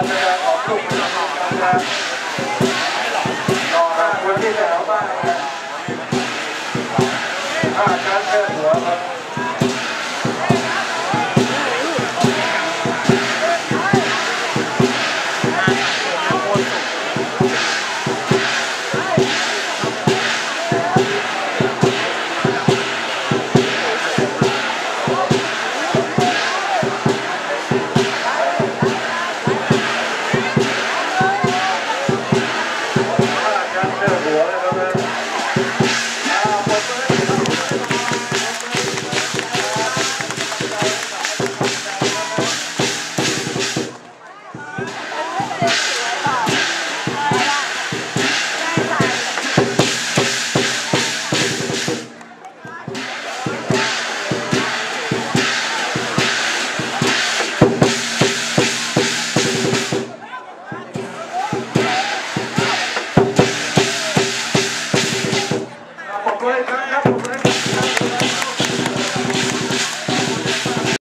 การแสดงของกลุ่มนะครับต่อมาคนที่แถวบ้านอาการแค่หัวครับ Yeah.